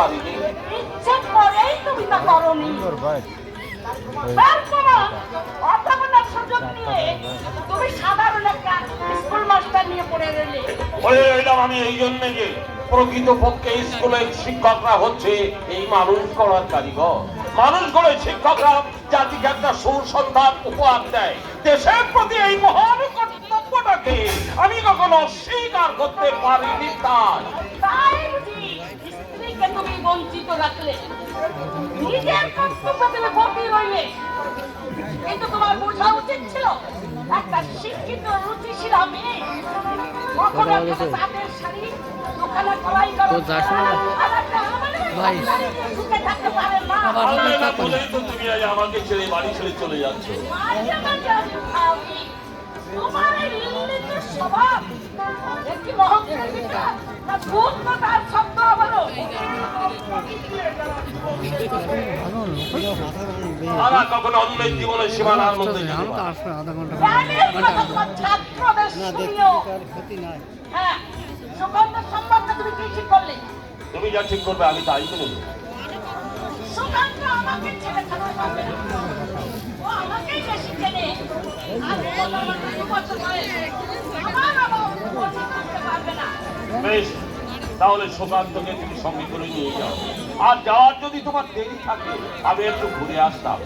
পারিনি। ইচ্ছে করেই তুমি তা করনি। অধ্যাপনার সুযোগ নিয়ে তুমি সাধারণ একটা স্কুল মাস্টার নিয়ে পড়ে রইলে বলে রইলাম আমি এই জন্য যে প্রকৃত পক্ষে স্কুলের শিক্ষকরা হচ্ছে এই মানুষ গড়ার কারিগর। মানুষ গড়ে শিক্ষকরা জাতিকে একটা সুসন্ধান উপহার দেয়। দেশের প্রতি এই মহান কর্তব্যটাকে আমি কখনো অস্বীকার করতে পারিনি তাই। তাই তুমি বঞ্চিত রাখলে নিজের কর্তব্য তুমি বসে রইলে কিন্তু তোমার বোঝা উচিত ছিল একটা শিক্ষিত রুচিশীল মেয়ে কখনো একটা তাঁতের শাড়ি দোকানে কলাই করো ভাই। আমাকে ছেড়ে বাড়ি ছেড়ে চলে যাচ্ছ। তোমার এই স্বভাব একটি মহত্বের না ভূত না তার শব্দ বলো তারা কখনো অন্যের জীবনের সীমানার মধ্যে ছাত্রদের শুনিও হ্যাঁ তুমি কি ঠিক করলে? তুমি যা ঠিক করবে আমি তাই আমাকেই বেশি। তাহলে সুকান্তকে তুমি সঙ্গে করে নিয়ে যাও। আর যাওয়ার যদি তোমার দেরি থাকে আমি একটু ঘুরে আসতাম।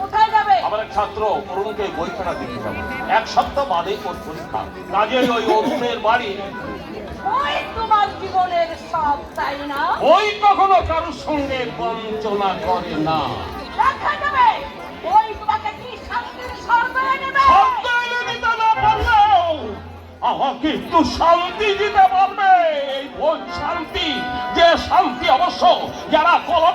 কোথায় যাবে? আমার এক ছাত্র অরুণকে বইখানা দিতে যাব এক সপ্তাহ বাদেই ওর পরীক্ষা। কাজেই ওই অরুণের বাড়ি। ওই তোমার জীবনের সব তাই না? ওই কখনো কারোর সঙ্গে বঞ্চনা করে না। আমাকে একটু শান্তি দিতে পারবে। এই ভোজ শান্তি যে শান্তি অবশ্য যারা কলমে